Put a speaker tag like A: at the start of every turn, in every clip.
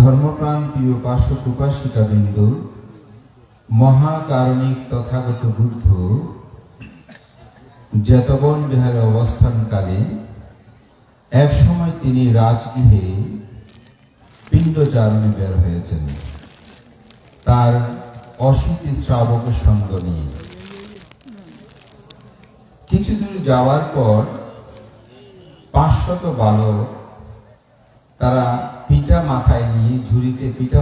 A: ধর্মপ্রাণ প্রিয় উপাসক উপাসিকা বিন্দু মহাকারণিক তথাগত বুদ্ধ জেতবন বিহারে অবস্থানকালে এক সময় তিনি রাজগৃহে পিণ্ডচারণে বের হয়েছেন। তার অশীতি শ্রাবকের সঙ্গ নিয়ে। কিছু দূর যাওয়ার পর পাঁচশত বালক তারা পিঠা মাথায় নিয়ে, ঝুড়িতে পিঠা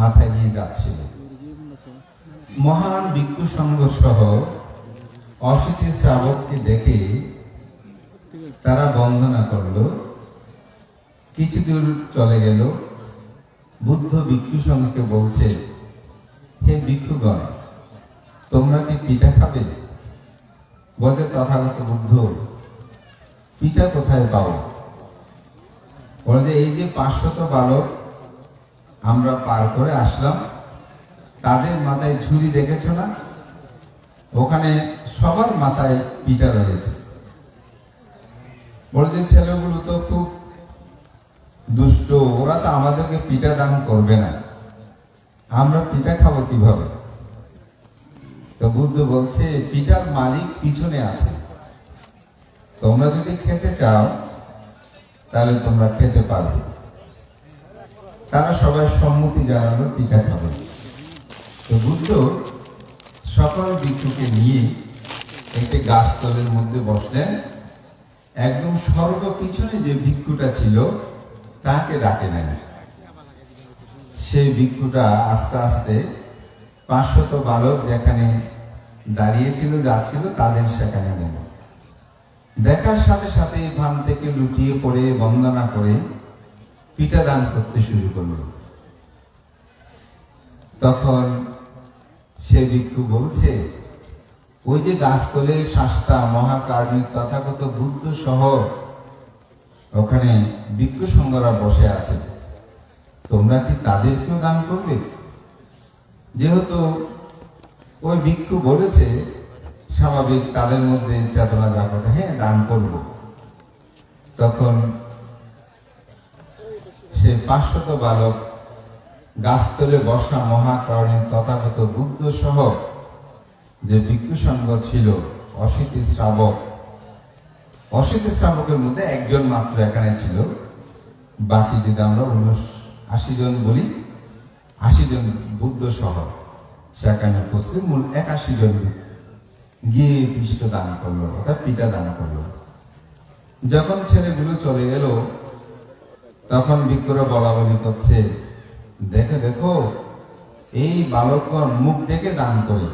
A: মাথায় নিয়ে যাচ্ছিল। মহান ভিক্ষু সংঘ সহ অশীতি শ্রাবককে দেখে তারা বন্দনা করল। কিছু দূর চলে গেল। বুদ্ধ ভিক্ষু সংঘকে বলছে, হে ভিক্ষুগণ, তোমরা কি পিঠা খাবে? বলছে তথাগত বুদ্ধ, পিঠা কোথায় পাবো? বলে যে, এই যে পাঁচশত বালক আমরা পার করে আসলাম, তাদের মাথায় ঝুড়ি দেখেছ না? ওখানে সবার মাথায় পিঠা রয়েছে। বলে যে, ছেলেগুলো তো খুব দুষ্ট, ওরা তো আমাদেরকে পিঠা দান করবে না। আমরা পিঠা খাব কীভাবে? তো বুদ্ধ বলছে, পিঠার মালিক পিছনে আছে। তোমরা যদি খেতে চাও তাহলে তোমরা খেতে পারবে। তারা সবাই সম্মতি জানালো, পিঠা খাবে। তো বুদ্ধ সকল ভিক্ষুকে নিয়ে একটি গাছতলের মধ্যে বসলেন। একদম স্বর্গ পিছনে যে ভিক্ষুটা ছিল, তাকে ডাকে নেন। সেই ভিক্ষুটা আস্তে আস্তে পাঁচশত বালক যেখানে দাঁড়িয়েছিল, যাচ্ছিল, তাদের সেখানে নেন। দেখার সাথে সাথে ভান থেকে লুটিয়ে পড়ে, বন্দনা করে পিঠা দান করতে শুরু করল। তখন সে ভিক্ষু বলছে, ওই যে গাছতলে শাস্তা মহাকার্মিক তথাগত বুদ্ধ সহ ওখানে ভিক্ষু সংঘরা বসে আছে। তোমরা কি তাদেরকেও দান করবে? যেহেতু ওই ভিক্ষু বলেছে স্বাভাবিক তাদের মধ্যে চেতনা জাগত হ্যাঁ দান করব। তখন সে পাঁচশত বালক গাছতলে বসা মহাকারণী তথাগত বুদ্ধ সহ যে ভিক্ষু সংঘ ছিল অশীতি শ্রাবক অশীতি শ্রাবকের মধ্যে একজন মাত্র এখানে ছিল। বাকি যদি আমরা উনিশ, আশি জন বলি, আশি জন বুদ্ধ সহ সেখানে উপস্থিত মূল একাশি জন গিয়ে পৃষ্ঠ দান করল, অর্থাৎ পিতা দান করল। যখন ছেলেগুলো চলে গেল, তখন বিক্রয় বলা বলি করছে, দেখো দেখো, এই বালকগণ মুখ দেখে দান করে।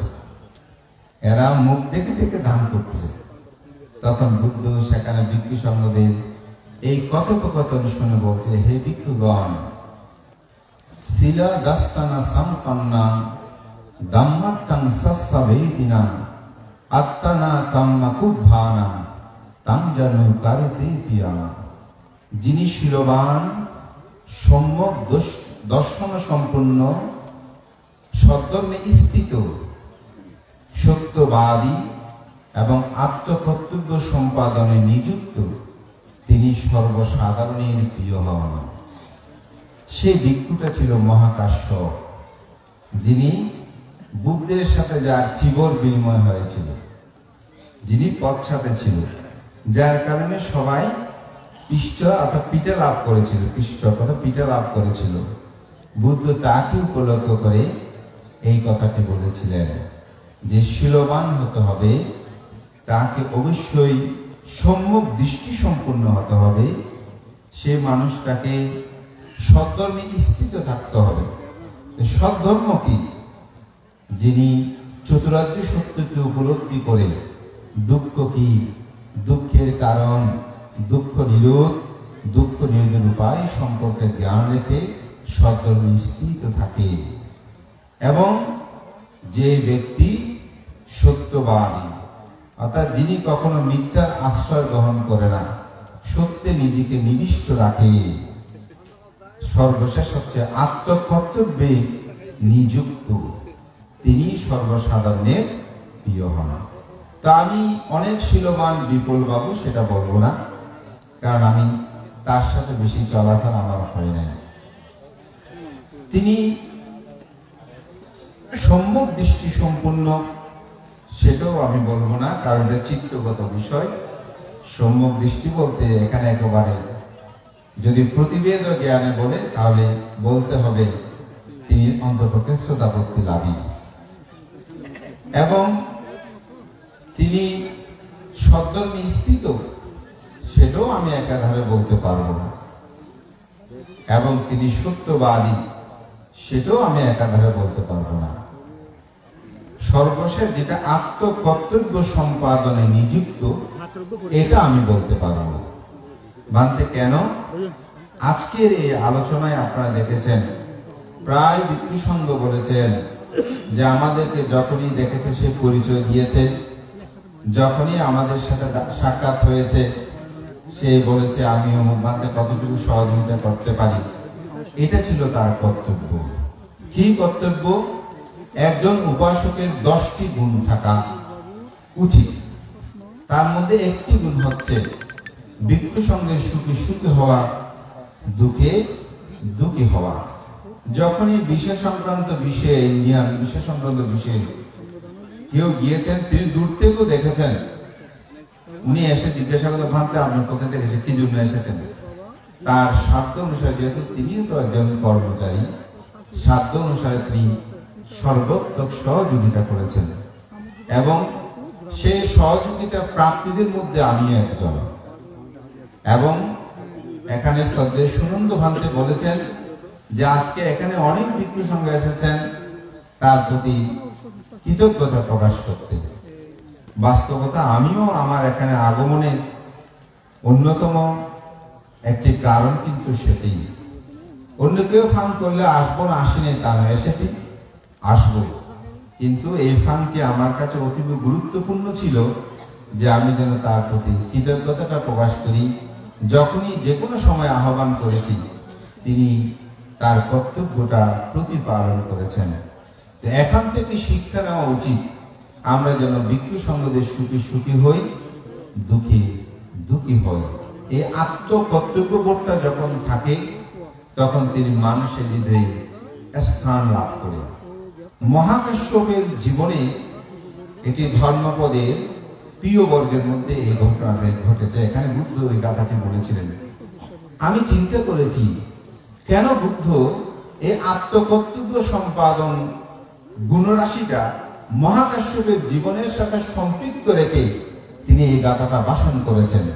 A: এরা মুখ দেখে দেখে দান করছে। তখন বুদ্ধ সেখানে ভিক্ষু সঙ্গদের এই কথোপকথন শুনে বলছে, হে ভিক্ষুগণ শিলা দাস্তানা সম্পন্না দাম্মাত্তাং সস্যভেদিনা আত্মানা কাম্মা কুভানা তাম জানু কারতে পিয়া যিনি শিলবান সম্যক দর্শ- দর্শন সম্পন্ন সদ্ধর্মে স্থিত, সত্যবাদী এবং আত্মকর্তব্য সম্পাদনে নিযুক্ত, তিনি সর্বসাধারণের প্রিয় হন। সেই ভিক্ষুটা ছিল মহাকাশ্য, যিনি বুদ্ধের সাথে যার চিবর বিনিময় হয়েছিল, যিনি পথছাতে ছিল, যার কারণে সবাই পৃষ্ঠ অর্থাৎ পিঠে লাভ করেছিল পৃষ্ঠ অর্থাৎ পিঠে লাভ করেছিল। বুদ্ধ তাকে উপলক্ষ করে এই কথাটি বলেছিলেন যে, শিলবান হতে হবে, তাকে অবশ্যই সম্যক দৃষ্টি সম্পূর্ণ হতে হবে, সে মানুষটাকে সদ্ধর্মে স্থিত থাকতে হবে। সদ্ধর্ম কি? যিনি চতুরাজ্য সত্যকে উপলব্ধি করে দুঃখ কি? দুঃখের কারণ, দুঃখ নিরোধ, দুঃখ নিরোধের উপায় সম্পর্কে জ্ঞান রেখে সদ্ধর্মে স্থিত থাকে। এবং যে ব্যক্তি সত্যবাদী, অর্থাৎ যিনি কখনো মিথ্যার আশ্রয় গ্রহণ করে না, সত্যে নিজেকে নিবিষ্ট রাখে। সর্বশেষ হচ্ছে আত্মকর্তব্যে নিযুক্ত। তিনি সর্বসাধারণের প্রিয় হন। তা আমি অনেক শিলবান বিপুল বাবু সেটা বলব না, কারণ আমি তার সাথে বেশি চলাফেরা আমার হয় নাই। তিনি সম্যক দৃষ্টি সম্পূর্ণ সেটাও আমি বলব না, কারণ এটা চিত্তগত বিষয়। সম্যক দৃষ্টি বলতে এখানে একেবারে যদি প্রতিবেদ জ্ঞানে বলে, তাহলে বলতে হবে তিনি অন্তপক্ষে শ্রোতাপত্তি লাভী। এবং তিনি সদ্যর্মী নিশ্চিত সেটাও আমি একাধারে বলতে পারব না। এবং তিনি সত্যবাদী, সেটাও আমি একাধারে বলতে পারব না। সর্বশেষ যেটা আত্মকর্তব্য সম্পাদনে নিযুক্ত, এটা আমি বলতে পারব। মানতে কেন? আজকের এই আলোচনায় আপনারা দেখেছেন, প্রায় সঙ্গ বলেছেন যে আমাদেরকে যখনই দেখেছে, সে পরিচয় দিয়েছে। যখনই আমাদের সাথে সাক্ষাৎ হয়েছে, সে বলেছে, আমি অমুক কতটুকু সহযোগিতা করতে পারি? এটা ছিল তার কর্তব্য। কি কর্তব্য? একজন উপাসকের দশটি গুণ থাকা উচিত। তার মধ্যে একটি গুণ হচ্ছে ভিক্ষু সঙ্গে সুখী সুখী হওয়া, দুঃখে দুঃখী হওয়া। যখনই বিষয় সংক্রান্ত বিষয়ে ইন্ডিয়ান বিষয় সংক্রান্ত বিষয়ে কেউ গিয়েছেন, তিনি দূর থেকেও দেখেছেন। উনি এসে জিজ্ঞাসা করতে ভাবতে আপনার কোথা থেকে এসে কি জন্য এসেছেন? তার সাধ্য অনুসারে, যেহেতু তিনিও তো একজন কর্মচারী, সাধ্য অনুসারে তিনি সর্বোত্তক সহযোগিতা করেছেন। এবং সেই সহযোগিতা প্রাপ্তিদের মধ্যে আমিও একজন। এবং এখানে শ্রদ্ধেয় সুনন্দ ভান্তে বলেছেন যে আজকে এখানে অনেক ভিক্ষু সঙ্গে এসেছেন, তার প্রতি কৃতজ্ঞতা প্রকাশ করতে। বাস্তবতা আমিও আমার এখানে আগমনের অন্যতম একটি কারণ কিন্তু সেটি অন্য কেউ ফান করলে আসব না, আসিনি, তা না, এসেছি আসব কিন্তু এই ফানটি আমার কাছে অতীব গুরুত্বপূর্ণ ছিল যে আমি যেন তার প্রতি কৃতজ্ঞতাটা প্রকাশ করি। যখনই যে কোনো সময় আহ্বান করেছি, তিনি তার কর্তব্যটা প্রতিপালন করেছেন। এখান থেকে শিক্ষা নেওয়া উচিত। আমরা যেন ভিক্ষু সঙ্গদের সুখী সুখী হই, দুঃখী দুঃখী হই। এই আত্মকর্তব্য বোধটা যখন থাকে, তখন তিনি মানুষের হৃদয়ে স্থান লাভ করে। মহাকাশ্যপের জীবনে এটি ধর্মপদের প্রিয় বর্গের মধ্যে এই ঘটনাটি ঘটেছে। এখানে বুদ্ধ ওই গাথাটি বলেছিলেন। আমি চিন্তা করেছি কেন বুদ্ধ এই আত্মকর্তব্য সম্পাদন গুণরাশিটা মহাকাশ্যপের জীবনের সাথে সম্পৃক্ত রেখে তিনি এই গাথাটা ভাষণ করেছেন।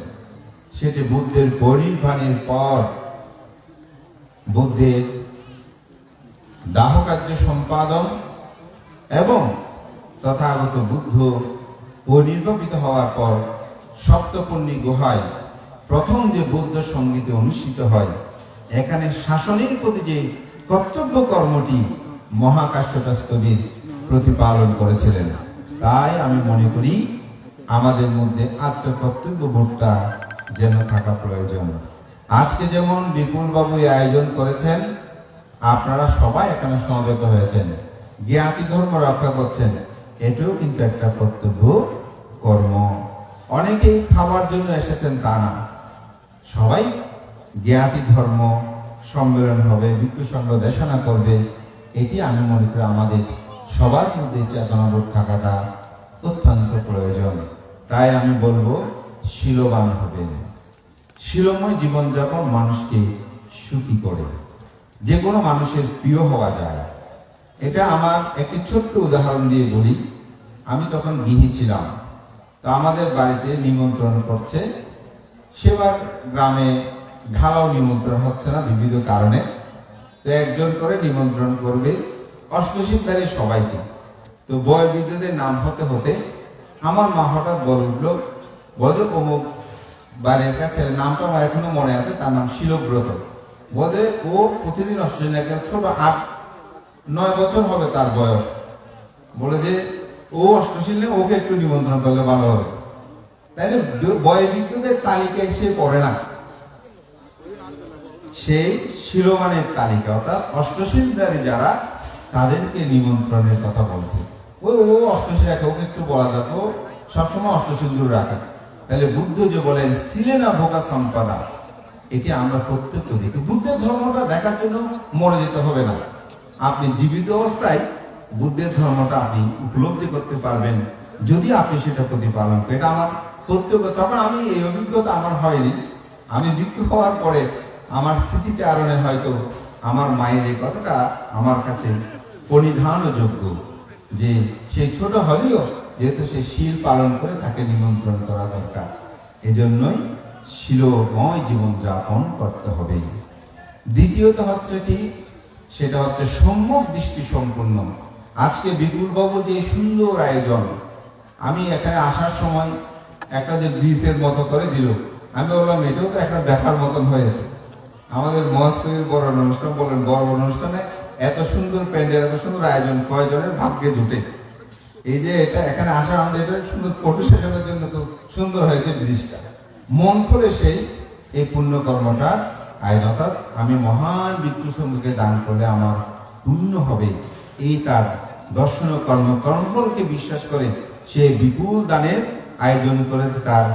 A: সেটি বুদ্ধের পরিনির্বাণের পর বুদ্ধের দাহ কার্য সম্পাদন এবং তথাগত বুদ্ধ পরিনির্বাপিত হওয়ার পর সপ্তপর্ণী গুহায় প্রথম যে বৌদ্ধ সঙ্গীতে অনুষ্ঠিত হয় এখানে শাসনের প্রতি যে কর্তব্য কর্মটি মহাকাশ্যপস্তবীর প্রতিপালন করেছিলেন। তাই আমি মনে করি আমাদের মধ্যে আত্মকর্তব্য বোধটা যেন থাকা প্রয়োজন। আজকে যেমন বিপুল বাবু এই আয়োজন করেছেন, আপনারা সবাই এখানে সমবেত হয়েছেন, জ্ঞাতি ধর্ম রক্ষা করছেন, এটাও কিন্তু একটা কর্তব্য কর্ম অনেকেই খাবার জন্য এসেছেন তা না। সবাই জ্ঞাতি ধর্ম সম্মেলন হবে ভিক্ষু সংঘ দেশনা করবে, এটি আমি মনে করি আমাদের সবার মধ্যে চেতনাবোধ থাকাটা অত্যন্ত প্রয়োজন। তাই আমি বলব, শিলবান হবেন। শিলময় জীবনযাপন মানুষকে সুখী করে। যে কোনো মানুষের প্রিয় হওয়া যায়। এটা আমার একটি ছোট্ট উদাহরণ দিয়ে বলি। আমি তখন গৃহী ছিলাম। তো আমাদের বাড়িতে নিমন্ত্রণ করছে সেবার গ্রামে ঢালাও নিমন্ত্রণ হচ্ছে না বিবিধ কারণে। তো একজন করে নিমন্ত্রণ করবে। অষ্টশীলধারী সবাইকে। তো বয় বিদ্যুতের নাম হতে হতে আমার মা হঠাৎ বলে উঠল বলে অমুক বাড়ির কাছে, নামটা আমার এখনও মনে আছে, তার নাম শিলব্রত। বলে, ও প্রতিদিন অষ্টশীল একজন ছোট আট, নয় বছর হবে তার বয়স। বলে যে, ও অষ্টশীল ওকে একটু নিমন্ত্রণ করলে ভালো হবে। তাইলে বয় বিদ্যুতের তালিকায় সে পড়ে না। সেই শিরোমানের তালিকা, অর্থাৎ অষ্টশীলধারী যারা, তাদেরকে নিমন্ত্রণের কথা বলছে। ওই ও অষ্টশীল রাখে ওকে একটু বলা যাবে ও সবসময় অষ্টশীল রাখে। তাহলে বুদ্ধ যে বলেন, সিলেনা ভোকা সম্পাদা। এটি আমরা প্রত্যক্ষ দেখি বুদ্ধের ধর্মটা দেখার জন্য মরে যেতে হবে না। আপনি জীবিত অবস্থায় বুদ্ধের ধর্মটা আপনি উপলব্ধি করতে পারবেন, যদি আপনি সেটা প্রতিপালন এটা আমার প্রত্যেক তখন আমি এই অভিজ্ঞতা আমার হয়নি। আমি ভিক্ষু হওয়ার পরে আমার স্মৃতিচারণে হয়তো আমার মায়ের এই কথাটা আমার কাছে পরিধানও যোগ্য যে সেই ছোট হলেও যেহেতু সে শিল পালন করে তাকে নিমন্ত্রণ করা দরকার। এজন্যই শিলময় জীবনযাপন করতে হবে। দ্বিতীয়ত হচ্ছে কি, সেটা হচ্ছে সম্যক দৃষ্টি সম্পূর্ণ আজকে বিপুলবাবু যে সুন্দর আয়োজন, আমি এখানে আসার সময় একটা যে ব্রিজের মতো করে দিল। আমি বললাম, এটাও তো একটা দেখার মতন হয়েছে। আমাদের মহাস্করির বড় অনুষ্ঠান বলেন, বড় অনুষ্ঠানে এত সুন্দর প্যান্ডেল, এত সুন্দর আয়োজন, কয়জনের ভাগ্যে জুটে? এই যে এটা এখানে আসা আমাদের এটা সুন্দর ফটো সেশনের জন্য খুব সুন্দর হয়েছে ব্রিজটা মন করে সেই, এই পুণ্যকর্মটা আয়োজন, অর্থাৎ আমি মহান বিক্ষু সঙ্গকে দান করলে আমার পুণ্য হবে। এই তার দর্শন কর্ম, কর্মফলকে বিশ্বাস করে সে বিপুল দানের আয়োজন করেছে তার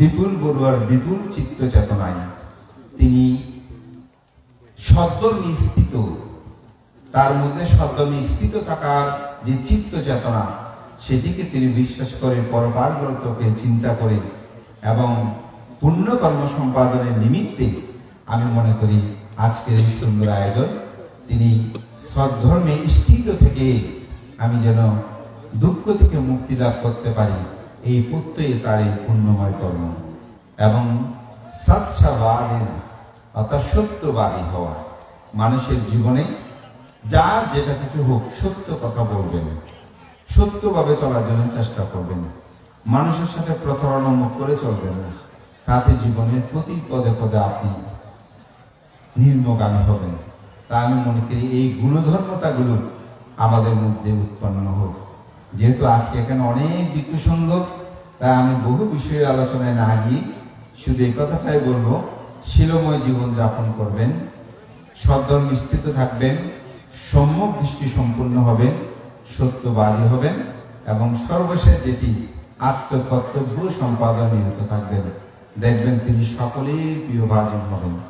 A: বিপুল বড়ুয়ার বিপুল চিত্ত চেতনায় তিনি সদ্যমী স্থিত তার মধ্যে সদ্যমী স্থিত থাকার যে চিত্ত চেতনা, সেটিকে তিনি বিশ্বাস করে পরপার গ্রন্থকে চিন্তা করে এবং পুণ্যকর্ম সম্পাদনের নিমিত্তে আমি মনে করি আজকের এই সুন্দর আয়োজন, তিনি সদ্ধর্মে স্থিত থেকে আমি যেন দুঃখ থেকে মুক্তি লাভ করতে পারি, এই প্রত্যয়ে তার এই পুণ্যময় কর্ম। এবং সৎসাবাদের অর্থাৎ সত্যবাদী হওয়া। মানুষের জীবনে যা যেটা কিছু হোক সত্য কথা বলবেন। সত্যভাবে চলার জন্য চেষ্টা করবেন। মানুষের সাথে প্রতারণা মুখ করে চলবেন না। তাতে জীবনের প্রতি পদে পদে আপনি নির্মগামী হবেন। তা আমি মনে করি এই গুণধর্মতাগুলো আমাদের মধ্যে উৎপন্ন হোক। যেহেতু আজকে এখানে অনেক বিক্ষু তাই আমি বহু বিষয়ে আলোচনায় না গিয়ে শুধু এই কথাটাই বলব শিলময় জীবন যাপন করবেন সদ্দল নিশ্চিত থাকবেন, সম্যক দৃষ্টি সম্পূর্ণ হবেন, সত্যবাদী হবেন এবং সর্বশেষ যেটি আত্মকর্তব্য সম্পাদন নিহত থাকবেন, দেখবেন তিনি সকলেই প্রিয় ভাজন হবেন।